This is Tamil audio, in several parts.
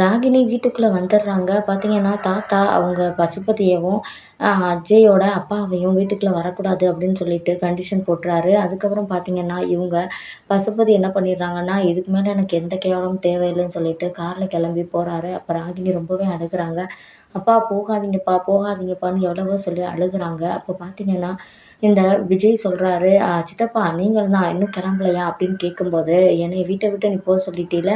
ராகினி வீட்டுக்குள்ளே வந்துடுறாங்க. பார்த்தீங்கன்னா தாத்தா அவங்க பசுபதியவும் அஜயோட அப்பாவையும் வீட்டுக்குள்ளே வரக்கூடாது அப்படின்னு சொல்லிட்டு கண்டிஷன் போட்டுறாரு. அதுக்கப்புறம் பார்த்தீங்கன்னா இவங்க பசுபதி என்ன பண்ணிடுறாங்கன்னா இதுக்கு மேலே எனக்கு எந்த கேவலமும் தேவையில்லைன்னு சொல்லிட்டு காரில் கிளம்பி போகிறாரு அப்போ ராகினி ரொம்பவே அழுகுறாங்க. அப்பா போகாதீங்கப்பா போகாதீங்கப்பான்னு எவ்வளவோ சொல்லி அழுகுறாங்க. அப்போ பார்த்தீங்கன்னா இந்த விஜய் சொல்கிறாரு சித்தப்பா நீங்கள் தான் இன்னும் கிளம்பலையா? அப்படின்னு கேட்கும்போது என்னை வீட்டை விட்டு நீ போக சொல்லிட்டீல.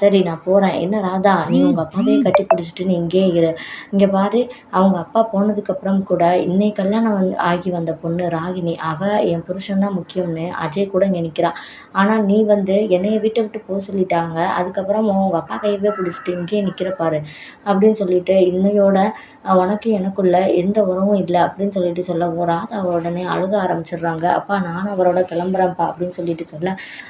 சரி நான் போகிறேன் என்ன ராதா நீ உங்கள் அப்பாவையே கட்டி பிடிச்சிட்டு நீ இங்கேயே இரு. இங்கே பாரு அவங்க அப்பா போனதுக்கப்புறம் கூட இன்னைக்கு கல்யாணம் வந்து ஆகி வந்த பொண்ணு ராகினி. அவள் என் புருஷன் தான் முக்கியம்னு அஜய் கூட இங்கே நிற்கிறான் ஆனால் நீ வந்து என்னைய வீட்டை விட்டு போக சொல்லிட்டாங்க. அதுக்கப்புறம் உங்கள் அப்பா கையவே பிடிச்சிட்டு இங்கேயே நிற்கிற பாரு அப்படின்னு சொல்லிட்டு இன்னையோட உனக்கு எனக்குள்ள எந்த உறவும் இல்லை அப்படின்னு சொல்லிட்டு சொல்லவும் ராதா உடனே அழுக ஆரம்பிச்சிடுறாங்க. அப்பா நானும் அவரோட கிளம்புறேன்ப்பா அப்படின்னு சொல்லிட்டு சொல்ல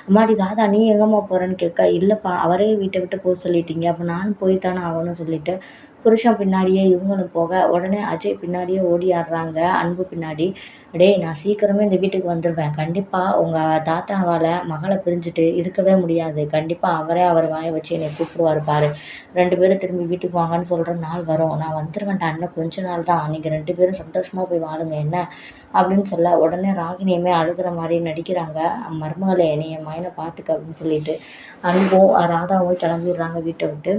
அம்மாடி ராதா நீ எங்கம்மா போகிறேன்னு கேட்க இல்லைப்பா அவரே வீட்டை விட்டு போக சொல்லிட்டீங்க. அப்போ நானும் போய் தானே ஆகணும்னு சொல்லிவிட்டு புருஷன் பின்னாடியே இவங்களும் போக உடனே அஜய் பின்னாடியே ஓடி ஆடுறாங்க. அன்பு பின்னாடி. டேய் நான் சீக்கிரமே இந்த வீட்டுக்கு வந்துடுவேன் கண்டிப்பாக உங்கள் தாத்தாவால் மகளை பிரிஞ்சுட்டு இருக்கவே முடியாது. கண்டிப்பாக அவரே அவர் வாய வச்சு என்னை கூப்பிடுவார் பாரு. ரெண்டு பேரும் திரும்பி வீட்டுக்கு வாங்கன்னு சொல்கிற நாள் வரும். நான் வந்துடுவேன்டா அண்ணன் கொஞ்ச நாள் தான். நீங்கள் ரெண்டு பேரும் சந்தோஷமாக போய் வாழுங்க. என்ன? அப்படின்னு சொல்ல உடனே ராகினியுமே அழுகிற மாதிரி நடிக்கிறாங்க. மருமகளை என்னை என் மயனை பார்த்துக்க அப்படின்னு சொல்லிட்டு அன்பும் ராதாவும் கிளம்பிடுறாங்க வீட்டை விட்டு.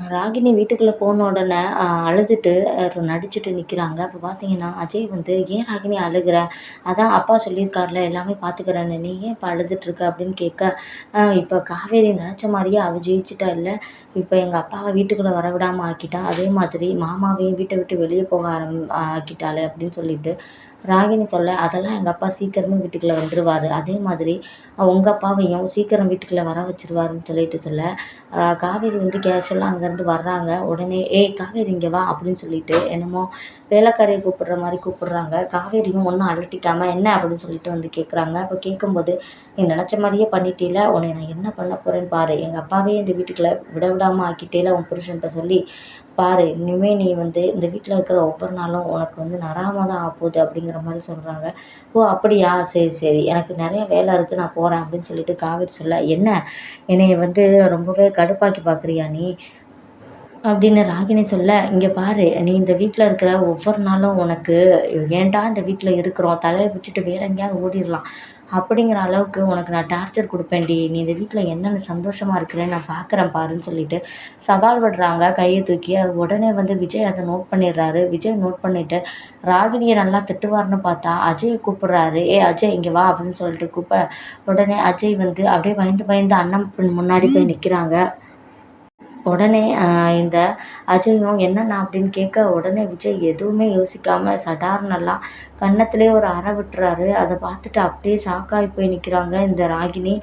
ராகினி வீட்டுக்குள்ளே போன உடனே அழுதுட்டு நடிச்சுட்டு நிற்கிறாங்க அப்போ பார்த்தீங்கன்னா அஜய் வந்து ஏன் ராகினி அழுகிற? அதான் அப்பா சொல்லியிருக்கார்ல எல்லாமே பார்த்துக்கிறேன்னு நீ ஏன் இப்போ அழுதுட்டுருக்க? அப்படின்னு கேட்க இப்போ காவேரி நினச்ச மாதிரியே அவள் ஜெயிச்சிட்டா இல்லை? இப்போ எங்கள் அப்பாவை வீட்டுக்குள்ளே வர விடாமல் ஆக்கிட்டா அதே மாதிரி மாமாவையும் வீட்டை விட்டு வெளியே போக ஆரம் ஆக்கிட்டாளே? அப்படின்னு சொல்லிட்டு ராகினி சொல்ல அதெல்லாம் எங்கள் அப்பா சீக்கிரமே வீட்டுக்குள்ளே வந்துடுவார் அதே மாதிரி உங்கள் அப்பாவையும் சீக்கிரம் வீட்டுக்குள்ளே வர வச்சிருவாருன்னு சொல்லிட்டு சொல்ல காவேரி வந்து கேஷுவலாக அங்கேருந்து வர்றாங்க. உடனே ஏய் காவேரி இங்கே வா அப்படின்னு சொல்லிட்டு என்னமோ வேலைக்காரியை கூப்பிடுற மாதிரி கூப்பிடுறாங்க. காவேரியும் ஒன்றும் அலட்டிக்காமல் என்ன? அப்படின்னு சொல்லிட்டு வந்து கேட்குறாங்க அப்போ கேட்கும்போது நீ நினச்ச மாதிரியே பண்ணிட்டீல. உன்னை நான் என்ன பண்ண போகிறேன்னு பாரு. எங்கள் அப்பாவே இந்த வீட்டுக்குள்ளே விட விடாமல் ஆக்கிட்டேல உன் புருஷன்கிட்ட சொல்லி பாரு இனிமேல் நீ வந்து இந்த வீட்டில் இருக்கிற ஒவ்வொரு நாளும் உனக்கு வந்து நராமல் தான் ஆகப்போகுது அப்படிங்கிற மாதிரி சொல்கிறாங்க ஓ அப்படியா? சரி சரி. எனக்கு நிறைய வேலை இருக்குது நான் போகிறேன் அப்படின்னு சொல்லிட்டு காவேரி சொல்ல என்ன? என்னைய வந்து ரொம்பவே கடுப்பாக்கி பார்க்குறியா நீ? அப்படின்னு ராகினி சொல்ல இங்கே பாரு நீ இந்த வீட்டில் இருக்கிற ஒவ்வொரு நாளும் உனக்கு ஏன்டா இந்த வீட்டில் இருக்கிறோம்? தலையை பிடிச்சிட்டு வேற எங்கேயாவது ஓடிடலாம். அப்படிங்கிற அளவுக்கு உனக்கு நான் டார்ச்சர் கொடுப்பேன்டி. நீ இந்த வீட்டில் என்னென்ன சந்தோஷமாக இருக்கிறேன்னு நான் பார்க்குறேன் பாருன்னு சொல்லிட்டு சவால் விடுறாங்க. கையை தூக்கி அது உடனே வந்து விஜய் அதை நோட் பண்ணிடுறாரு. விஜய் நோட் பண்ணிவிட்டு ராகினியை நல்லா திட்டுவார்னு பார்த்தா அஜயை கூப்பிட்றாரு. ஏ அஜய் இங்கே வா அப்படின்னு சொல்லிட்டு கூப்ப உடனே அஜய் வந்து அப்படியே பயந்து பயந்து அண்ணன் முன்னாடி போய் நிற்கிறாங்க உடனே இந்த அஜயும் என்னண்ணா? அப்படின்னு கேட்க உடனே விஜய் எதுவுமே யோசிக்காமல் சடார்னெல்லாம் கன்னத்துலேயே ஒரு அறை விட்டுறாரு. அதை பார்த்துட்டு அப்படியே ஷாக்காகி போய் நிற்கிறாங்க இந்த ராகினி.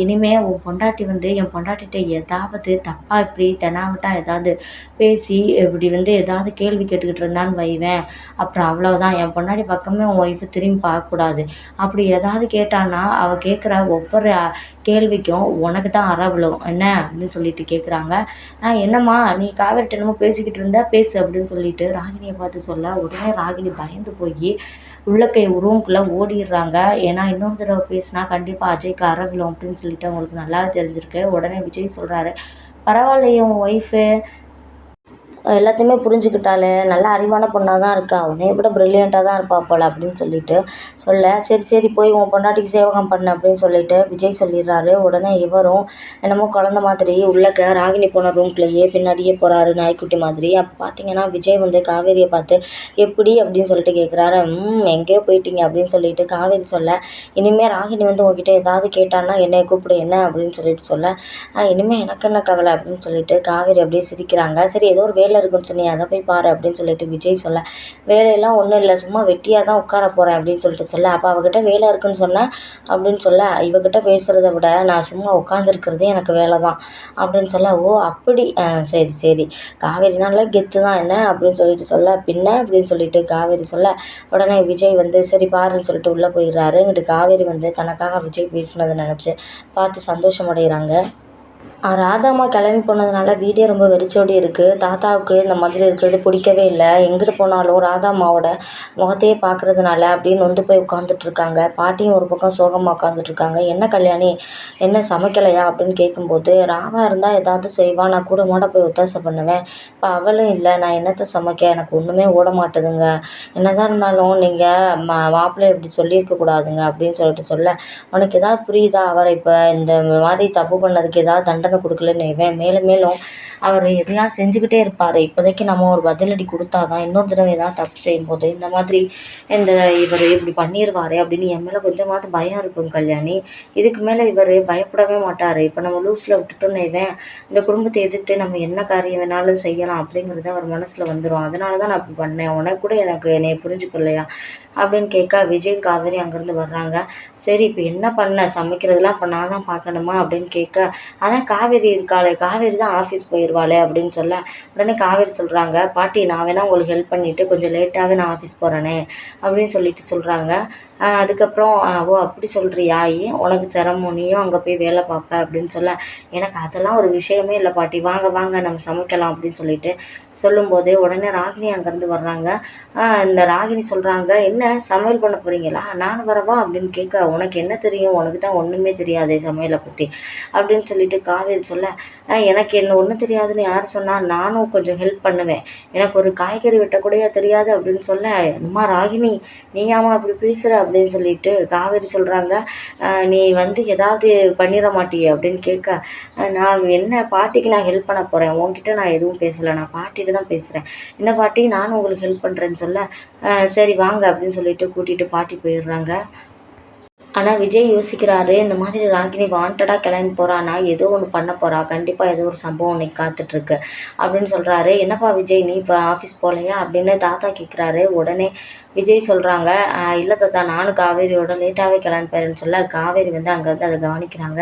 இனிமேல் உன் பொண்டாட்டி வந்து என் பொண்டாட்டிகிட்ட ஏதாவது தப்பாக இப்படி தெனாவட்டா ஏதாவது பேசி இப்படி வந்து ஏதாவது கேள்வி கேட்டுக்கிட்டு இருந்தான்னு வைவேன். அப்புறம் அவ்வளோதான் என் பொண்டாட்டி பக்கமே உன் ஒய்ஃபு திரும்பி பார்க்கக்கூடாது. அப்படி ஏதாவது கேட்டான்னா அவள் கேட்குற ஒவ்வொரு கேள்விக்கும் உனக்கு தான் அறவிழும். என்ன அப்படின்னு சொல்லிட்டு கேட்குறாங்க என்னம்மா நீ காவேரிட்ட என்னமோ பேசிக்கிட்டு இருந்தா பேசு அப்படின்னு சொல்லிட்டு ராகினியை பார்த்து சொல்ல உடனே ராகினி பயந்து போய் உள்ளக்கை ரூம்குள்ளே ஓடிடுறாங்க. ஏன்னா இன்னொரு தடவை பேசினா கண்டிப்பாக அஜய்க்கு அற விழும் அப்படின்னு சொல்லிட்டு அவங்களுக்கு நல்லா தெரிஞ்சிருக்கு. உடனே விஜய் சொல்கிறாரு பரவாயில்லையே உன் ஒய்ஃபு எல்லாத்தையுமே புரிஞ்சுக்கிட்டாளே நல்லா அறிவான பொண்ணாக தான் இருக்கா. உன்னைய விட ப்ரில்லியண்ட்டாக தான் இருப்பாள் போல் அப்படின்னு சொல்லிட்டு சொல்ல சரி சரி போய் உன் பொண்டாட்டிக்கு சேவகம் பண்ணு அப்படின்னு சொல்லிட்டு விஜய் சொல்லிடுறாரு. உடனே இவரும் என்னமோ குழந்த மாதிரி உள்ளக்க ராகினி போன ரூம்குள்ளேயே பின்னாடியே போகிறாரு நாய்க்குட்டி மாதிரி. அப்போ பார்த்தீங்கன்னா விஜய் வந்து காவேரியை பார்த்து எப்படி? அப்படின்னு சொல்லிட்டு கேட்குறாரு ம் எங்கேயோ போயிட்டீங்க அப்படின்னு சொல்லிட்டு காவேரி சொல்ல இனிமேல் ராகினி வந்து உங்ககிட்ட ஏதாவது கேட்டான்னா என்னை கூப்பிடு என்ன? அப்படின்னு சொல்லிட்டு சொல்ல இனிமேல் எனக்கு என்ன கவலை? அப்படின்னு சொல்லிட்டு காவேரி அப்படியே சிரிக்கிறாங்க. சரி ஏதோ ஒரு வேலை வேலை இருக்குன்னு சொன்னி அதை போய் பாரு அப்படின்னு சொல்லிட்டு விஜய் சொல்ல வேலையெல்லாம் ஒன்றும் இல்லை சும்மா வெட்டியாக தான் உட்கார போகிறேன் அப்படின்னு சொல்லிட்டு சொல்ல. அப்போ அவகிட்ட வேலை இருக்குன்னு சொன்னேன் அப்படின்னு சொல்ல இவகிட்ட பேசுகிறத விட நான் சும்மா உட்காந்துருக்கிறதே எனக்கு வேலை தான் அப்படின்னு சொல்ல ஓ அப்படி சரி சரி. காவேரினால கெத்து தான் என்ன? அப்படின்னு சொல்லிட்டு சொல்ல பின்ன? அப்படின்னு சொல்லிட்டு காவேரி சொல்ல உடனே விஜய் வந்து சரி பாருன்னு சொல்லிட்டு உள்ளே போயிடுறாரு. இங்கிட்டு காவேரி வந்து தனக்காக விஜய் பேசுனதை நினச்சி பார்த்து சந்தோஷம் அடைகிறாங்க ராதாம்மா கிளம்பி போனதுனால வீடே ரொம்ப வெறிச்சோடி இருக்குது தாத்தாவுக்கு இந்த மாதிரி இருக்கிறது பிடிக்கவே இல்லை. எங்கிட்டு போனாலும் ராதாம்மாவோட முகத்தையே பார்க்குறதுனால அப்படின்னு நொந்து போய் உட்காந்துட்ருக்காங்க பாட்டியும் ஒரு பக்கம் சோகமாக உட்காந்துட்ருக்காங்க என்ன கல்யாணி? என்ன சமைக்கலையா? அப்படின்னு கேட்கும்போது ராதா இருந்தால் ஏதாவது செய்வா. நான் கூட மாட போய் ஒத்தாசை பண்ணுவேன். இப்போ அவளும் இல்லை. நான் என்னத்தை சமைக்க? எனக்கு ஒன்றுமே ஓட மாட்டுதுங்க. என்னதான் இருந்தாலும் நீங்கள் மா மாப்பிள்ளை இப்படி சொல்லியிருக்க கூடாதுங்க. அப்படின்னு சொல்லிட்டு சொல்ல உனக்கு ஏதாவது புரியுதா? அவரை இப்போ இந்த மாதிரி தப்பு பண்ணதுக்கு ஏதாவது தண்டனை கொடுக்கலன்னு இவன். மேலும் மேலும் அவர் எதையாவது செஞ்சுக்கிட்டே இருப்பார். இப்போதைக்கு நம்ம ஒரு பதிலடி கொடுத்தா தான் இன்னொரு தடவை ஏதாவது தப்பு செய்யும்போது இந்த மாதிரி இந்த இவர் இப்படி பண்ணிடுவார் அப்படின்னு என் மேலே கொஞ்சமாவது பயம் இருக்கும் கல்யாணி. இதுக்கு மேலே இவர் பயப்படவே மாட்டார். இப்போ நம்ம லூஸில் விட்டுட்டோன்னு இவன் இந்த குடும்பத்தை எதிர்த்து நம்ம என்ன காரியம் வேணாலும் செய்யலாம் அப்படிங்கிறது அவர் மனசில் வந்துடும் அதனால தான் நான் அப்படி பண்ணேன். உனக்கு கூட எனக்கு என்னை புரிஞ்சுக்கலையா அப்படின்னு கேட்க விஜய் காவேரி அங்கேருந்து வர்றாங்க. சரி இப்போ என்ன பண்ண? சமைக்கிறதுலாம் இப்போ நான் தான் பார்க்கணுமா? அப்படின்னு கேட்க அதான் காவேரி இருக்காளே காவேரி தான் ஆஃபீஸ் போயிடுவாளே அப்படின்னு சொல்ல உடனே காவேரி சொல்கிறாங்க பாட்டி நான் வேணால் உங்களுக்கு ஹெல்ப் பண்ணிவிட்டு கொஞ்சம் லேட்டாகவே நான் ஆஃபீஸ் போகிறேனே அப்படின்னு சொல்லிட்டு சொல்கிறாங்க அதுக்கப்புறம் ஓ அப்படி சொல்கிறியா ஏன் உனக்கு சிரமம் அங்கே போய் வேலை பார்ப்ப? அப்படின்னு சொல்ல எனக்கு அதெல்லாம் ஒரு விஷயமே இல்லை பாட்டி வாங்க வாங்க நம்ம சமைக்கலாம் அப்படின்னு சொல்லிட்டு சொல்லும்போது உடனே ராகினி அங்கேருந்து வர்றாங்க. இந்த ராகினி சொல்கிறாங்க என்ன சமையல் பண்ண போகிறீங்களா நான் வரவா? அப்படின்னு கேட்க உனக்கு என்ன தெரியும்? உனக்கு தான் ஒன்றுமே தெரியாதே சமையலை பற்றி அப்படின்னு சொல்லிட்டு காவேரி சொல்ல எனக்கு என்ன ஒன்றும் தெரியாதுன்னு யார் சொன்னால் நானும் கொஞ்சம் ஹெல்ப் பண்ணுவேன். எனக்கு ஒரு காய்கறி வெட்டக்கூடையா தெரியாது. அப்படின்னு சொல்ல அம்மா ராகினி நீ ஆமா அப்படி பேசுகிற அப்படின்னு சொல்லிட்டு காவேரி சொல்கிறாங்க நீ வந்து ஏதாவது பண்ணிட மாட்டியே? அப்படின்னு கேட்க நான் என்ன பாட்டிக்கு நான் ஹெல்ப் பண்ண போகிறேன் உன்கிட்ட நான் எதுவும் பேசலை. நான் பாட்டிகிட்ட தான் பேசுகிறேன் என்ன பாட்டி? நானும் உங்களுக்கு ஹெல்ப் பண்ணுறேன்னு சொல்ல சரி வாங்க. அப்படின்னு சொல்லிட்டு கூட்டிகிட்டு பாட்டி போயிடுறாங்க. ஆனால் விஜய் யோசிக்கிறாரு இந்த மாதிரி ராகினி வாண்டடாக கிளம்பி போகிறானா ஏதோ ஒன்று பண்ண போகிறா கண்டிப்பாக ஏதோ ஒரு சம்பவம் இன்னைக்கு காத்துட்ருக்கு அப்படின்னு சொல்கிறாரு என்னப்பா விஜய் நீ இப்போ ஆஃபீஸ் போகலையா அப்படின்னு தாத்தா கேட்குறாரு உடனே விஜய் சொல்கிறாங்க இல்லை தாத்தா நானும் காவேரியோட லேட்டாகவே கிளம்பி கிளம்பிப்பேன்னு சொல்ல காவேரி வந்து அங்கேருந்து அதை கவனிக்கிறாங்க.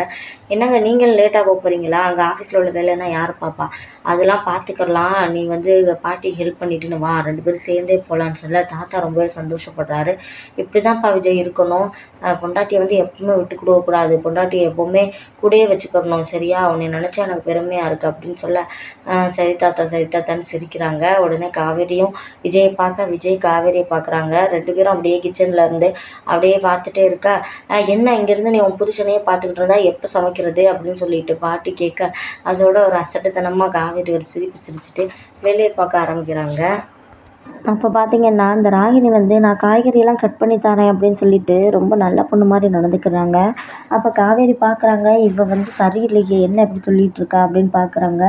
என்னங்க நீங்கள் லேட்டாக போக போகிறீங்களா அங்கே ஆஃபீஸில் உள்ள வேலைன்னா யார் பாப்பா? அதெல்லாம் பார்த்துக்கலாம் நீ வந்து பாட்டி ஹெல்ப் பண்ணிட்டுன்னு வா ரெண்டு பேரும் சேர்ந்தே போகலான்னு சொல்ல. தாத்தா ரொம்பவே சந்தோஷப்படுறாரு. இப்படி தான்ப்பா விஜய் இருக்கணும். பொண்டா பொண்டாட்டியை வந்து எப்பவுமே விட்டு கொடுக்கக்கூடாது பொண்டாட்டியை எப்போவுமே கூடயே வச்சுக்கிறணும் சரியா? உன்னை நினச்சா எனக்கு பெருமையாக இருக்குது அப்படின்னு சொல்ல சரி தாத்தா சரி தாத்தான்னு சிரிக்கிறாங்க. உடனே காவேரியும் விஜயை பார்க்க விஜய் காவேரியை பார்க்குறாங்க. ரெண்டு பேரும் அப்படியே கிச்சனில் இருந்து அப்படியே பார்த்துட்டே இருக்கா. என்ன இங்கேருந்து நீ உன் புருஷனையே பார்த்துக்கிட்டு இருந்தா? எப்போ சமைக்கிறது? அப்படின்னு சொல்லிட்டு பாட்டி கேட்க அதோட ஒரு அசட்டுத்தனமாக காவேரி ஒரு சிரிப்பு சிரிச்சுட்டு வெளியே பார்க்க ஆரம்பிக்கிறாங்க. அப்போ பார்த்தீங்கன்னா இந்த ராகினி வந்து நான் காய்கறியெல்லாம் கட் பண்ணி தரேன் அப்படின்னு சொல்லிட்டு ரொம்ப நல்ல பொண்ணு மாதிரி நடந்துக்கிறாங்க. அப்போ காவேரி பார்க்குறாங்க இவ வந்து சரியில்லையே என்ன இப்படி சொல்லிகிட்டு இருக்கா அப்படின்னு பார்க்குறாங்க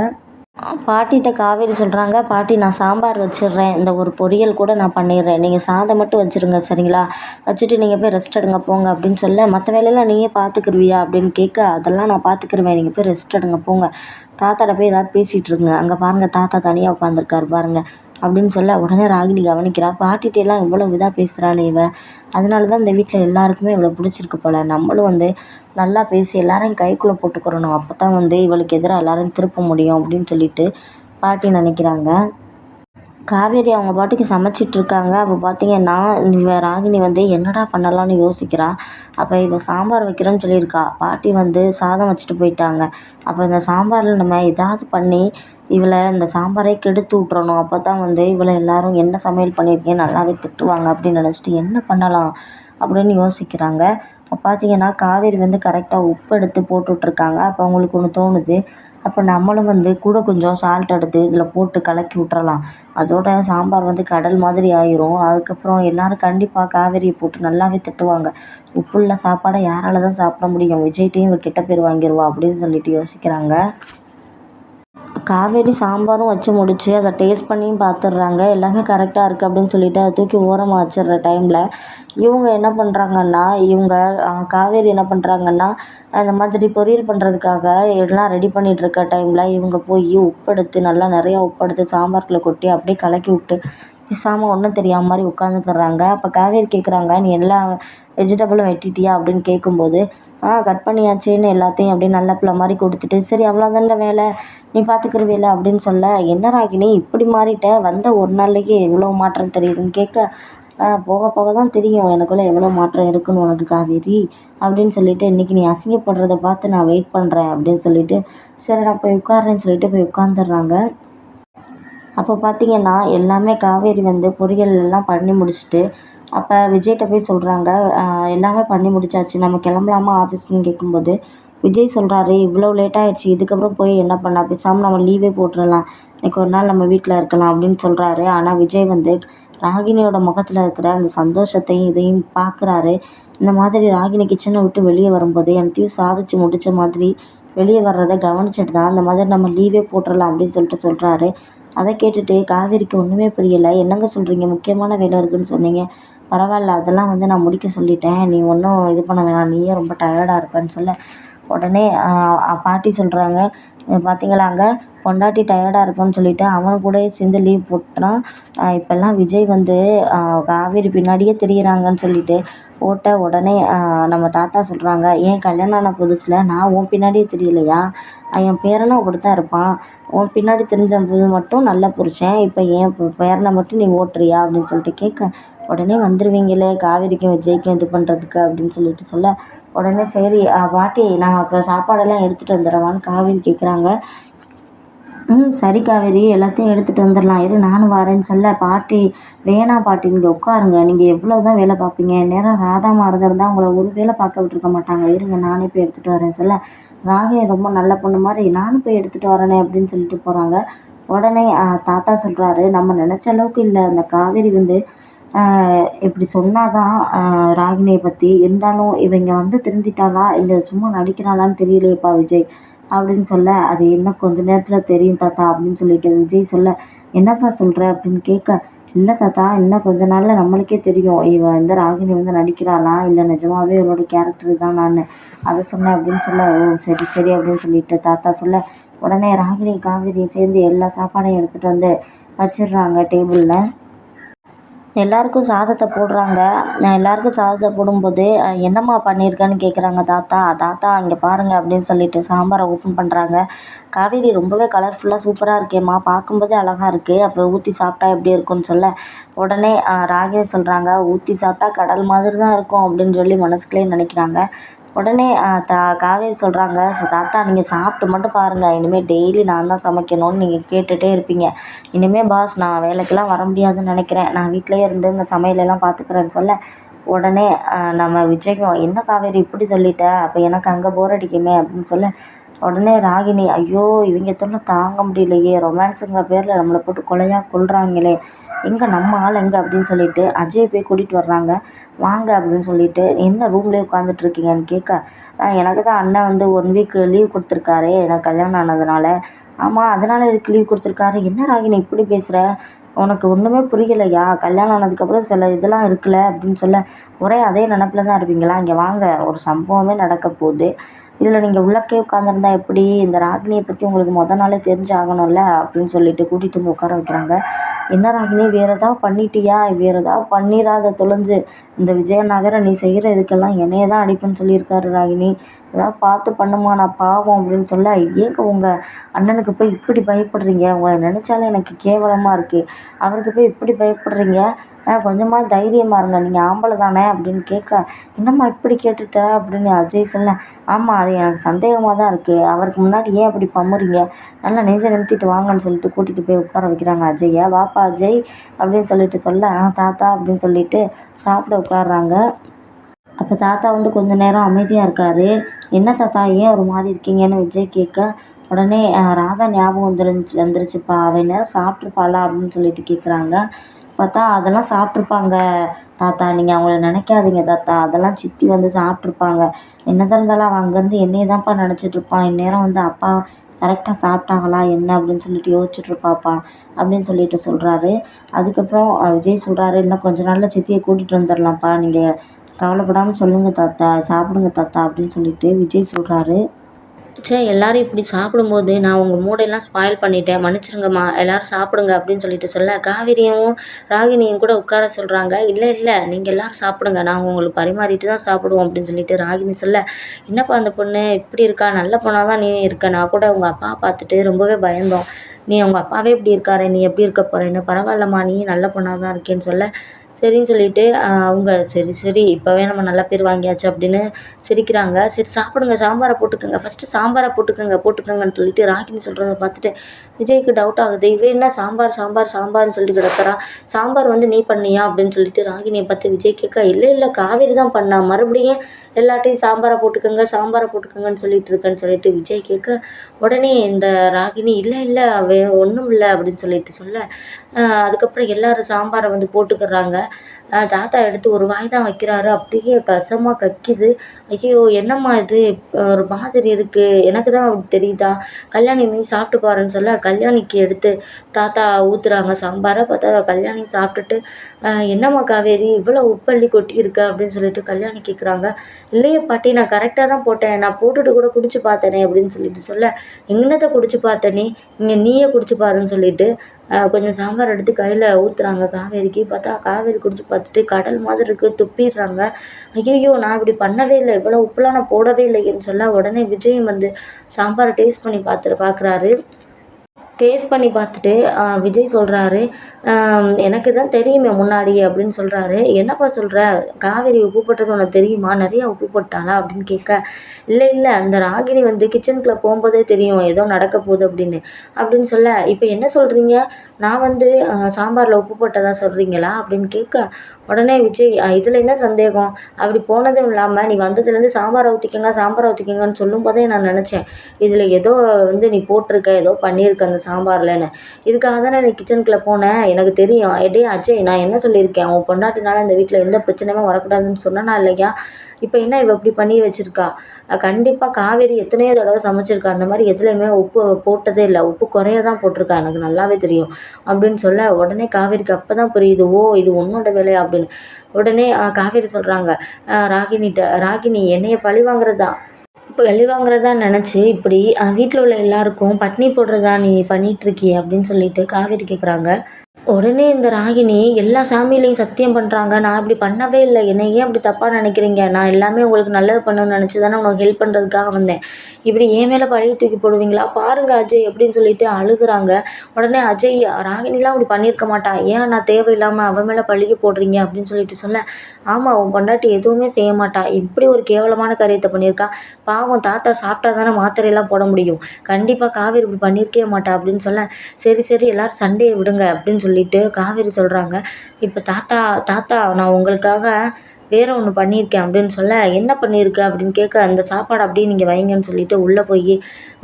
பாட்டிகிட்ட காவேரி சொல்கிறாங்க பாட்டி நான் சாம்பார் வச்சிடுறேன் இந்த ஒரு பொரியல் கூட நான் பண்ணிடுறேன். நீங்கள் சாதம் மட்டும் வச்சுருங்க சரிங்களா? வச்சுட்டு நீங்கள் போய் ரெஸ்ட் எடுங்க போங்க அப்படின்னு சொல்ல மற்ற வேலையெல்லாம் நீயே பார்த்துக்குருவியா அப்படின்னு கேட்க அதெல்லாம் நான் பார்த்துக்குருவேன் நீங்கள் போய் ரெஸ்ட் எடுங்க போங்க. தாத்தாட்ட போய் ஏதாவது பேசிகிட்டு இருங்க. அங்கே பாருங்கள் தாத்தா தனியாக உட்காந்துருக்காரு பாருங்கள் அப்படின்னு சொல்ல உடனே ராகினி கவனிக்கிறா. பாட்டிகிட்டலாம் இவ்வளோ இதாக பேசுகிறாளே இவ. அதனால தான் இந்த வீட்டில் எல்லாருக்குமே இவ்வளோ பிடிச்சிருக்கு போல். நம்மளும் வந்து நல்லா பேசி எல்லாரையும் கைக்குள்ளே போட்டுக்கிறணும். அப்போ தான் வந்து இவளுக்கு எதிராக எல்லாரையும் திருப்ப முடியும் அப்படின்னு சொல்லிட்டு பாட்டி நினைக்கிறாங்க. காவேரி அவங்க பாட்டுக்கு சமைச்சிட்ருக்காங்க அப்போ பார்த்தீங்கன்னா இவ ராகினி வந்து என்னடா பண்ணலாம்னு யோசிக்கிறா. அப்போ இவ சாம்பார் வைக்கிறோன்னு சொல்லியிருக்கா. பாட்டி வந்து சாதம் வச்சுட்டு போயிட்டாங்க. அப்போ இந்த சாம்பாரில் நம்ம ஏதாவது பண்ணி இவளை இந்த சாம்பாரே கெடுத்து விட்றணும் அப்போ தான் வந்து இவளை எல்லோரும் என்ன சமையல் பண்ணியிருக்கேன் நல்லாவே திட்டுவாங்க அப்படின்னு நினச்சிட்டு என்ன பண்ணலாம் அப்படின்னு யோசிக்கிறாங்க. அப்போ பார்த்தீங்கன்னா காவேரி வந்து கரெக்டாக உப்பு எடுத்து போட்டுட்ருக்காங்க. அப்போ அவங்களுக்கு ஒன்று தோணுது. அப்போ நம்மளும் வந்து கூட கொஞ்சம் சால்ட் எடுத்து இதில் போட்டு கலக்கி விட்றலாம் அதோட சாம்பார் வந்து கடல் மாதிரி ஆயிரும். அதுக்கப்புறம் எல்லோரும் கண்டிப்பாக காவேரியை போட்டு நல்லாவே திட்டுவாங்க. உப்புள்ள சாப்பாடை யாரால தான் சாப்பிட முடியும். விஜய்கிட்டையும் இவ கெட்ட பேர் வாங்கிடுவா அப்படின்னு சொல்லிட்டு யோசிக்கிறாங்க. காவேரி சாம்பாரும் வச்சு முடிச்சு அதை டேஸ்ட் பண்ணியும் பார்த்துட்றாங்க எல்லாமே கரெக்டாக இருக்குது அப்படின்னு சொல்லிட்டு அதை தூக்கி ஓரமாக வச்சிடுற டைமில் இவங்க என்ன பண்ணுறாங்கன்னா இவங்க காவேரி என்ன பண்ணுறாங்கன்னா அந்த மாதிரி பொரியல் பண்ணுறதுக்காக எல்லாம் ரெடி பண்ணிகிட்ருக்க டைமில் இவங்க போய் உப்பெடுத்து நல்லா நிறையா உப்பெடுத்து சாம்பாருக்குள்ளே கொட்டி அப்படியே கலக்கி விட்டு பேசாமல் ஒன்றும் தெரியாத மாதிரி உட்காந்துக்கிறாங்க அப்போ காவேரி கேட்குறாங்க நீ எல்லா வெஜிடபிளும் வெட்டிட்டியா? அப்படின்னு கேட்கும்போது ஆ கட் பண்ணியாச்சேன்னு எல்லாத்தையும் அப்படியே நல்ல பிள்ளை மாதிரி கொடுத்துட்டு சரி அவ்வளோதான்டா வேலை? நீ பார்த்துக்கிருவில்ல அப்படின்னு சொல்ல என்ன ராகினி இப்படி மாறிட்ட? வந்த ஒரு நாளைக்கே இவ்வளோ மாற்றம் தெரியுதுன்னு கேட்க போக போக தான் தெரியும். எனக்குள்ளே எவ்வளோ மாற்றம் இருக்குன்னு உனக்கு காவேரி? அப்படின்னு சொல்லிட்டு இன்றைக்கி நீ அசிங்கப்படுறத பார்த்து நான் வெயிட் பண்ணுறேன் அப்படின்னு சொல்லிட்டு சரி நான் போய் உட்கார்றேன்னு சொல்லிட்டு போய் உட்காந்துடுறாங்க அப்போ பார்த்தீங்கன்னா எல்லாமே காவேரி வந்து பொரியல் எல்லாம் பண்ணி முடிச்சுட்டு அப்போ விஜய்கிட்ட போய் சொல்கிறாங்க எல்லாமே பண்ணி முடிச்சாச்சு. நம்ம கிளம்பலாமா ஆஃபீஸ்க்குன்னு கேட்கும்போது விஜய் சொல்கிறாரு இவ்வளோ லேட் இதுக்கப்புறம் போய் என்ன பண்ண பேசாமல் நம்ம லீவே போட்டுடலாம் இன்றைக்கி ஒரு நாள் நம்ம வீட்டில் இருக்கலாம் அப்படின்னு சொல்கிறாரு ஆனால் விஜய் வந்து ராகினியோட முகத்தில் இருக்கிற அந்த சந்தோஷத்தையும் இதையும் பார்க்குறாரு இந்த மாதிரி ராகினி கிச்சனை விட்டு வெளியே வரும்போது எனத்தையும் சாதிச்சு முடித்த மாதிரி வெளியே வர்றதை கவனிச்சுட்டு தான் இந்த மாதிரி நம்ம லீவே போட்டுடலாம் அப்படின்னு சொல்லிட்டு சொல்கிறாரு அதை கேட்டுட்டு காவேரிக்கு ஒன்றுமே புரியலை. என்னங்க சொல்கிறீங்க முக்கியமான வேலை இருக்குதுன்னு சொன்னீங்க. பரவாயில்ல அதெல்லாம் வந்து நான் முடிக்க சொல்லிட்டேன். நீ ஒன்றும் இது பண்ண வேணாம். நீயே ரொம்ப டயர்டாக இருப்பேன்னு சொல்ல உடனே பாட்டி சொல்கிறாங்க பார்த்தீங்களாங்க பொண்டாட்டி டயர்டாக இருக்குன்னு சொல்லிட்டு அவன் கூடயே சேர்ந்து லீவ் போட்டுறான் இப்போல்லாம் விஜய் வந்து காவேரி பின்னாடியே திரியிறாங்கன்னு சொல்லிட்டு போட்ட உடனே நம்ம தாத்தா சொல்கிறாங்க ஏன் கல்யாணம் ஆன புதுசில் நான் உன் பின்னாடியே தெரியலையா? என் பேரனும் அப்படி தான் இருப்பான். உன் பின்னாடி தெரிஞ்ச போது மட்டும் நல்ல புருஷன். இப்போ என் பேரனை மட்டும் நீ ஓட்டுறியா? அப்படின்னு சொல்லிட்டு கேட்க உடனே வந்துடுவீங்களே காவேரிக்கும் விஜய்க்கும் இது பண்ணுறதுக்கு அப்படின்னு சொல்லிட்டு சொல்ல உடனே சரி பாட்டி நான் இப்போ சாப்பாடெல்லாம் எடுத்துகிட்டு வந்துடுறவான்னு காவேரி கேட்குறாங்க ம் சரி காவேரி எல்லாத்தையும் எடுத்துகிட்டு வந்துடலாம். இரு நானும் வரேன்னு சொல்ல. பாட்டி வேணாம் பாட்டி நீங்கள் உட்காருங்க. நீங்கள் எவ்வளோ தான் வேலை பார்ப்பீங்க? நேரம் ராதா மாறதா இருந்தால் உங்களை ஒரு வேலை பார்க்க விட்டுருக்க மாட்டாங்க. இருங்க நானே போய் எடுத்துகிட்டு வரேன் சொல்ல. ராகே ரொம்ப நல்ல பொண்ணு மாதிரி நானும் போய் எடுத்துகிட்டு வரேனே அப்படின்னு சொல்லிட்டு போகிறாங்க உடனே தாத்தா சொல்கிறாரு நம்ம நினச்ச அளவுக்கு இல்லை. அந்த காவேரி வந்து இப்படி சொன்னால் தான் ராகினியை பற்றி இருந்தாலும் இவங்க வந்து திருந்திட்டாளா? இல்லை சும்மா நடிக்கிறாளான்னு தெரியலையேப்பா விஜய் அப்படின்னு சொல்ல அது இன்னும் கொஞ்ச நேரத்தில் தெரியும் தாத்தா அப்படின்னு சொல்லிட்டு விஜய் சொல்ல என்னப்பா சொல்கிற அப்படின்னு கேட்க இல்லை தாத்தா இன்னும் கொஞ்ச நாளில் நம்மளுக்கே தெரியும். இவன் வந்து ராகினி வந்து நடிக்கிறாளா? இல்லை நிஜமாவே இவளோட கேரக்டர் தான் நான். அதை சொன்னேன் அப்படின்னு சொல்ல ஓ சரி சரி அப்படின்னு சொல்லிட்டு தாத்தா சொல்ல உடனே ராகினி காவிரி சேர்ந்து எல்லா சாப்பாடையும் எடுத்துகிட்டு வந்து வச்சிடுறாங்க டேபிளில் எல்லாருக்கும் சாதத்தை போடுறாங்க. எல்லாேருக்கும் சாதத்தை போடும்போது என்னம்மா பண்ணியிருக்கேன்னு கேட்குறாங்க தாத்தா. தாத்தா இங்கே பாருங்க அப்படின்னு சொல்லிட்டு சாம்பாரை ஓப்பன் பண்ணுறாங்க காவேரி ரொம்பவே கலர்ஃபுல்லாக சூப்பராக இருக்கேம்மா. பார்க்கும்போதே அழகாக இருக்குது அப்போ ஊற்றி சாப்பிட்டா எப்படி இருக்கும்னு சொல்ல. உடனே ராகினி சொல்கிறாங்க ஊற்றி சாப்பிட்டா கடல் மாதிரி தான் இருக்கும் அப்படின்னு சொல்லி மனசுக்குள்ளேயே நினைக்கிறாங்க. உடனே தா காவேரி சொல்கிறாங்க தாத்தா நீங்கள் சாப்பிட்டு மட்டும் பாருங்கள் இனிமேல் டெய்லி நான் தான் சமைக்கணும்னு நீங்கள் கேட்டுகிட்டே இருப்பீங்க. இனிமேல் பாஸ் நான் வேலைக்கெல்லாம் வர முடியாதுன்னு நினைக்கிறேன். நான் வீட்டிலேயே இருந்து இந்த சமையலெல்லாம் பார்த்துக்கிறேன்னு சொல்ல உடனே நம்ம விஜய்க்கும் என்ன காவேரி இப்படி சொல்லிட்ட? அப்போ எனக்கு அங்கே போர் அடிக்குமே? அப்படின்னு சொல்ல உடனே ராகினி ஐயோ இவங்க தொல்லை தாங்க முடியலையே. ரொமான்ஸுங்கிற பேரில் நம்மளை போட்டு கொலையாக கொள்கிறாங்களே எங்கே நம்ம ஆள் எங்கே அப்படின்னு சொல்லிட்டு அஜய் போய் கூட்டிகிட்டு வர்றாங்க. வாங்க அப்படின்னு சொல்லிட்டு என்ன ரூம்லேயே உட்காந்துட்ருக்கீங்கன்னு கேட்க எனக்கு தான் அண்ணன் வந்து ஒன் வீக் லீவ் கொடுத்துருக்காரு. எனக்கு கல்யாணம் ஆனதுனால. ஆமாம் அதனால் இதுக்கு லீவ் கொடுத்துருக்காரு? என்ன ராகினி இப்படி பேசுகிற உனக்கு ஒன்றுமே புரியலையா? கல்யாணம் ஆனதுக்கப்புறம் சில இதெல்லாம் இருக்குல்ல? அப்படின்னு சொல்ல ஒரே அதே நினப்பில் தான் இருப்பீங்களா? இங்கே வாங்க ஒரு சம்பவமே நடக்க போகுது. இதில் நீங்கள் உள்ளக்கே உட்காந்துருந்தா எப்படி? இந்த ராகினியை பற்றி உங்களுக்கு மொதல் நாளே தெரிஞ்சாகணும்ல? அப்படின்னு சொல்லிட்டு கூட்டிகிட்டு வந்து உட்கார வைக்கிறாங்க. என்ன ராகினி வேறு ஏதாவது பண்ணிட்டியா? வேறு ஏதாவது பண்ணிடாத தொலைஞ்சு இந்த விஜயநகரை நீ செய்கிற இதுக்கெல்லாம் என்னைய தான் அடிப்பேன்னு சொல்லியிருக்காரு ராகினி. ஏதாவது பார்த்து பண்ணுமா நான் பாவம் அப்படின்னு சொல்ல ஏங்க உங்கள் அண்ணனுக்கு போய் இப்படி பயப்படுறீங்க? உங்களை நினச்சாலே எனக்கு கேவலமாக இருக்குது அவருக்கு போய் இப்படி பயப்படுறீங்க? கொஞ்சமாக தைரியமாக இருங்க. நீங்கள் ஆம்பளை தானே அப்படின்னு கேட்க என்னம்மா இப்படி கேட்டுட்ட அப்படின்னு அஜய் சொல்ல ஆமாம் அது எனக்கு சந்தேகமாக தான் இருக்குது அவருக்கு முன்னாடி ஏன் அப்படி பம்முறீங்க? நல்லா நெஞ்சை நிறுத்திட்டு வாங்கன்னு சொல்லிட்டு கூட்டிகிட்டு போய் உட்கார வைக்கிறாங்க அஜயை வாப்பா அஜய் அப்படின்னு சொல்லிட்டு சொல்ல ஆ தாத்தா அப்படின்னு சொல்லிட்டு சாப்பிட உட்காடுறாங்க அப்போ தாத்தா வந்து கொஞ்ச நேரம் அமைதியாக இருக்கார். என்ன தாத்தா ஏன் ஒரு மாதிரி இருக்கீங்கன்னு விஜய் கேட்க உடனே ராதா ஞாபகம் வந்துருந்துச்சு வந்துருச்சுப்பா. அவள் நேரம் சாப்பிட்ருப்பாளா அப்படின்னு சொல்லிட்டு கேட்குறாங்க பார்த்தா அதெல்லாம் சாப்பிட்ருப்பாங்க தாத்தா நீங்கள் அவங்கள நினைக்காதீங்க தாத்தா. அதெல்லாம் சித்தி வந்து சாப்பிட்ருப்பாங்க என்னதான் இருந்தாலும் அவன் அங்கேருந்து என்னையே தான்ப்பா நினச்சிட்ருப்பான். இந்நேரம் வந்து அப்பா கரெக்டாக சாப்பிட்டாங்களா என்ன அப்படின்னு சொல்லிட்டு யோசிச்சுட்ருப்பாப்பா அப்படின்னு சொல்லிட்டு சொல்கிறாரு அதுக்கப்புறம் விஜய் சொல்கிறாரு இன்னும் கொஞ்ச நாளில் சித்தியை கூட்டிகிட்டு வந்துடலாம்ப்பா. நீங்கள் கவலைப்படாமல் சொல்லுங்கள் தாத்தா சாப்பிடுங்க தாத்தா அப்படின்னு சொல்லிட்டு விஜய் சொல்கிறாரு ச்சே எல்லாரும் இப்படி சாப்பிடும்போது நான் உங்கள் மூடையெல்லாம் ஸ்பாயில் பண்ணிட்டேன். மன்னிச்சிருங்கம்மா. எல்லோரும் சாப்பிடுங்க அப்படின்னு சொல்லிட்டு சொல்ல காவிரியும் ராகினியும் கூட உட்கார சொல்கிறாங்க இல்லை இல்லை நீங்கள் எல்லோரும் சாப்பிடுங்க. நாங்கள் உங்களுக்கு பரிமாறிட்டு தான் சாப்பிடுவோம் அப்படின்னு சொல்லிட்டு ராகினி சொல்ல என்னப்பா அந்த பொண்ணு? இப்படி இருக்கா? நல்ல பொண்ணாக தான் நீ இருக்க. நான் கூட உங்கள் அப்பா பார்த்துட்டு ரொம்பவே பயந்தோம். நீ உங்கள் அப்பாவே இப்படி இருக்காரு. நீ எப்படி இருக்க போகிறேன்னு பரவாயில்லம்மா. நீ நல்ல பொண்ணாக தான் இருக்கேன்னு சொல்ல சரின்னு சொல்லிட்டு அவங்க சரி சரி இப்போவே நம்ம நல்ல பேர் வாங்கியாச்சு அப்படின்னு சிரிக்கிறாங்க. சரி சாப்பிடுங்க சாம்பாரை போட்டுக்கோங்க. ஃபஸ்ட்டு சாம்பாரை போட்டுக்கோங்க போட்டுக்கோங்கன்னு சொல்லிட்டு ராகினி சொல்கிறத பார்த்துட்டு விஜய்க்கு டவுட் ஆகுது. இவன் என்ன சாம்பார் சாம்பார் சாம்பார்னு சொல்லிட்டு கிடக்கிறா. சாம்பார் வந்து நீ பண்ணியா அப்படின்னு சொல்லிட்டு ராகினியை பார்த்து விஜய் கேட்க இல்லை இல்லை காவேரி தான் பண்ணா மறுபடியும் எல்லாட்டையும் சாம்பாரை போட்டுக்கோங்க சாம்பாரை போட்டுக்கோங்கன்னு சொல்லிட்டு இருக்கேன்னு சொல்லிட்டு விஜய் கேட்க உடனே இந்த ராகினி இல்லை இல்லை வே ஒன்றும் இல்லை அப்படின்னு சொல்லிட்டு சொல்ல அதுக்கப்புறம் எல்லோரும் சாம்பாரை வந்து போட்டுக்கிறாங்க. தாத்தா எடுத்து ஒரு வாய் தான் வைக்கிறாரு. அப்படியே கசமாக கக்கிது. ஐயோ என்னம்மா இது? ஒரு மாதிரி இருக்குது எனக்கு தான் அப்படி தெரியுதா? கல்யாணி நீ சாப்பிட்டு பாருன்னு சொல்ல கல்யாணிக்கு எடுத்து தாத்தா ஊற்றுறாங்க சாம்பாரை. பார்த்தா கல்யாணி சாப்பிட்டுட்டு என்னம்மா காவேரி இவ்வளோ உப்பள்ளி கொட்டியிருக்க அப்படின்னு சொல்லிட்டு கல்யாணி கேட்குறாங்க இல்லையே பாட்டி நான் கரெக்டாக தான் போட்டேன். நான் போட்டுட்டு கூட குடிச்சு பார்த்தேனே அப்படின்னு சொல்லிட்டு சொல்ல எங்கனத்தை குடிச்சு பார்த்தனே? இங்கே நீயே குடிச்சு பாருன்னு சொல்லிட்டு கொஞ்சம் சாம்பார் எடுத்து கையில் ஊற்றுறாங்க காவேரிக்கு பார்த்தா காவேரி குடிச்சு பார்த்துட்டு கடல் மாதிரி இருக்குது துப்பிடுறாங்க. ஐயையோ நான் இப்படி பண்ணவே இல்லை. இவ்வளோ உப்புலாம் நான் போடவே இல்லையேன்னு சொல்ல உடனே விஜய் வந்து சாம்பாரை டேஸ்ட் பண்ணி பார்த்துட்டு பார்க்குறாரு. டேஸ்ட் பண்ணி பார்த்துட்டு விஜய் சொல்கிறாரு எனக்கு தான் தெரியுமே முன்னாடி அப்படின்னு சொல்கிறாரு என்னப்பா சொல்கிற காவேரி உப்பு போட்டது உனக்கு தெரியுமா? நிறையா உப்பு போட்டாளா அப்படின்னு கேட்க இல்லை இல்லை அந்த ராகினி வந்து கிச்சனுக்குள்ளே போகும்போதே தெரியும். ஏதோ நடக்க போகுது அப்படின்னு. அப்படின்னு சொல்ல இப்போ என்ன சொல்கிறீங்க நான் வந்து சாம்பாரில் உப்பு போட்டதா சொல்கிறீங்களா அப்படின்னு கேட்க உடனே விஜய் இதில் என்ன சந்தேகம்? அப்படி போனதும் இல்லாமல் நீ வந்ததுலேருந்து சாம்பாரை ஊற்றிக்கங்க சாம்பாரை ஊற்றிக்கங்கன்னு சொல்லும்போதே நான் நினச்சேன். இதில் ஏதோ வந்து நீ போட்டிருக்க ஏதோ பண்ணியிருக்க அந்த சாம்பார்லன்னு இதுக்காக தானே நான் கிச்சனுக்குள்ளே போனேன் எனக்கு தெரியும். எடே அஜய் நான் என்ன சொல்லியிருக்கேன்? உன் பொண்டாட்டினால இந்த வீட்டில் எந்த பிரச்சனையுமே வரக்கூடாதுன்னு சொன்னேனா இல்லையா? இப்போ என்ன இவள் இப்படி பண்ணி வச்சுருக்கா? கண்டிப்பாக காவேரி எத்தனையோ தடவை சமைச்சிருக்கா. அந்த மாதிரி எதுலேயுமே உப்பு போட்டதே இல்லை. உப்பு குறைய தான் போட்டிருக்கா. எனக்கு நல்லாவே தெரியும். அப்படின்னு சொல்ல உடனே காவேரிக்கு அப்போ தான் புரியுது. ஓ இது உன்னோட வேலையா அப்படின்னு. உடனே காவேரி சொல்கிறாங்க ராகினிட்ட ராகினி என்னைய பழி வாங்குறது? தான் பழி வாங்குறதா நினச்சி இப்படி வீட்டில் உள்ள எல்லாருக்கும் பட்னி போடுறதா நீ பண்ணிகிட்ருக்கியே அப்படின்னு சொல்லிட்டு காவேரி கேட்குறாங்க உடனே இந்த ராகினி எல்லா சாமியிலையும் சத்தியம் பண்ணுறாங்க நான் இப்படி பண்ணவே இல்லை. என்னை ஏன் அப்படி தப்பாக நினைக்கிறீங்க? நான் எல்லாமே உங்களுக்கு நல்லது பண்ணணும்னு நினச்சி தானே உனக்கு ஹெல்ப் பண்ணுறதுக்காக வந்தேன். இப்படி ஏன் மேலே பழைய தூக்கி போடுவீங்களா? பாருங்க அஜய் அப்படின்னு சொல்லிட்டு அழுகுறாங்க. உடனே அஜய் ராகினிலாம் அப்படி பண்ணியிருக்க மாட்டா. ஏன் நான் தேவையில்லாமல் அவன் மேலே பழிய போடுறீங்க அப்படின்னு சொல்லிட்டு சொல்ல ஆமாம் உன் பொண்டாட்டி எதுவுமே செய்ய மாட்டா. இப்படி ஒரு கேவலமான காரியத்தை பண்ணியிருக்கா. பாவம் தாத்தா சாப்பிட்டா தானே மாத்திரையெல்லாம் போட முடியும். கண்டிப்பாக காவேரி இப்படி பண்ணியிருக்கவே மாட்டா அப்படின்னு சொல்ல சரி சரி எல்லோரும் சண்டையை விடுங்க அப்படின்னு சொல்லி சொல்லிட்டு காவேரி சொல்கிறாங்க இப்போ தாத்தா தாத்தா நான் உங்களுக்காக வேறு ஒன்று பண்ணியிருக்கேன் அப்படின்னு சொல்ல என்ன பண்ணியிருக்க அப்படின்னு கேட்க அந்த சாப்பாடு அப்படியே நீங்கள் வைங்கன்னு சொல்லிட்டு உள்ளே போய்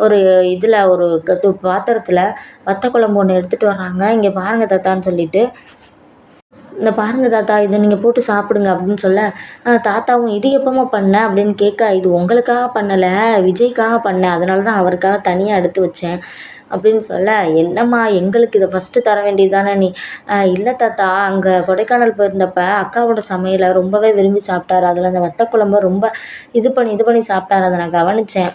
ஒரு இதில் ஒரு கத்து பாத்திரத்தில் வத்த குழம்பு ஒன்று எடுத்துகிட்டு வர்றாங்க. இங்கே பாருங்கள் தாத்தான்னு சொல்லிட்டு. இந்த பாருங்க தாத்தா இதை நீங்கள் போட்டு சாப்பிடுங்க அப்படின்னு சொல்ல தாத்தாவும் இது எப்போமா பண்ண அப்படின்னு கேட்க இது உங்களுக்காக பண்ணலை விஜய்க்காக பண்ணேன் அதனால தான் அவருக்காக தனியாக எடுத்து வச்சேன். அப்படின்னு சொல்ல என்னம்மா எங்களுக்கு இதை ஃபஸ்ட்டு தர வேண்டியது தானே நீ இல்லை தாத்தா அங்கே கொடைக்கானல் போயிருந்தப்ப அக்காவோட சமையலை ரொம்பவே விரும்பி சாப்பிட்டாரு. அதில் அந்த வத்த குழம்ப ரொம்ப இது பண்ணி இது பண்ணி சாப்பிட்டாரு. அதை நான் கவனித்தேன்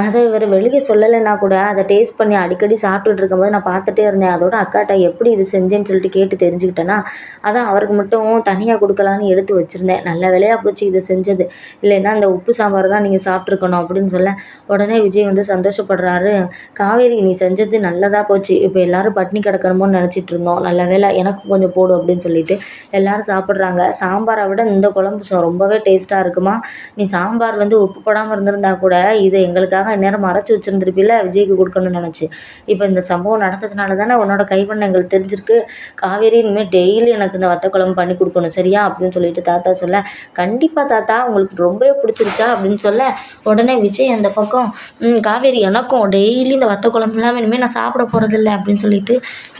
அதை இவர் வெளியே சொல்லலைன்னா கூட அதை டேஸ்ட் பண்ணி அடிக்கடி சாப்பிட்டுட்டு இருக்கும்போது நான் பார்த்துட்டே இருந்தேன். அதோட அக்காட்ட எப்படி இது செஞ்சேன்னு சொல்லிட்டு கேட்டு தெரிஞ்சுக்கிட்டேன்னா அதான் அவருக்கு மட்டும் தனியாக கொடுக்கலான்னு எடுத்து வச்சுருந்தேன். நல்ல வேலையாக போச்சு இதை செஞ்சது. இல்லைன்னா அந்த உப்பு சாம்பார் தான் நீங்கள் சாப்பிட்ருக்கணும் அப்படின்னு சொல்ல உடனே விஜய் வந்து சந்தோஷப்படுறாரு. காவேரி நீ செஞ்சது நல்லதாக போச்சு. இப்போ எல்லோரும் பட்னி கிடக்கணுமோன்னு நினச்சிட்டு இருந்தோம். நல்ல வேலை எனக்கு கொஞ்சம் போடு அப்படின்னு சொல்லிட்டு எல்லோரும் சாப்பிட்றாங்க. சாம்பாரை விட இந்த குழம்பு ரொம்பவே டேஸ்ட்டாக இருக்குமா? நீ சாம்பார் வந்து உப்பு போடாமல் இருந்திருந்தா கூட இது எங்களுக்காக அதுக்காக இந்நேரம் மறைச்சி வச்சுருந்துருப்பில்ல? விஜய்க்கு கொடுக்கணும்னு நினச்சி. இப்போ இந்த சம்பவம் நடந்ததுனால தானே உன்னோட கைவண்ணம் எங்களுக்கு தெரிஞ்சிருக்கு. காவேரி இனிமேல் டெய்லி எனக்கு இந்த வத்த குழம்பு பண்ணி கொடுக்கணும் சரியா? அப்படின்னு சொல்லிட்டு தாத்தா சொல்ல கண்டிப்பாக தாத்தா உங்களுக்கு ரொம்பவே பிடிச்சிருச்சா? அப்படின்னு சொல்ல உடனே விஜய் அந்த பக்கம் காவேரி எனக்கும் டெய்லி இந்த வத்த குழம்பு இல்லாமல் இனிமேல் நான் சாப்பிட போகிறதில்ல அப்படின்னு சொல்லிட்டு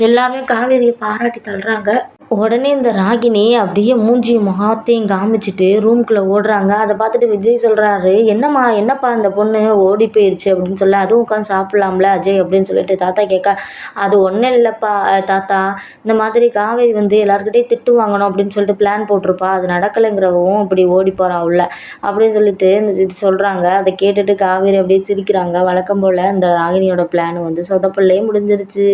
எல்லாருமே காவேரியை பாராட்டி தள்ளுறாங்க. உடனே இந்த ராகினி அப்படியே மூஞ்சியும் முகத்தையும் காமிச்சிட்டு ரூம்குள்ளே ஓடுறாங்க. அதை பார்த்துட்டு விஜய் சொல்கிறாரு என்னம்மா என்னப்பா இந்த பொண்ணு? ஓடி போயிடுச்சு அப்படின்னு சொல்ல அதுவும் உட்காந்து சாப்பிட்லாம்ல அஜய் அப்படின்னு சொல்லிட்டு தாத்தா கேட்க அது ஒன்றும் இல்லைப்பா தாத்தா. இந்த மாதிரி காவேரி வந்து எல்லாருக்கிட்டையும் திட்டு வாங்கணும் அப்படின்னு சொல்லிட்டு பிளான் போட்டிருப்பா. அது நடக்கலைங்கிறவும் இப்படி ஓடி போகிறா உள்ள அப்படின்னு சொல்லிட்டு இந்த இது சொல்கிறாங்க அதை கேட்டுட்டு காவேரி அப்படியே சிரிக்கிறாங்க. வழக்கம் போல் இந்த ராகினியோட பிளான் வந்து சொதப்பிள்ளையே முடிஞ்சிருச்சு.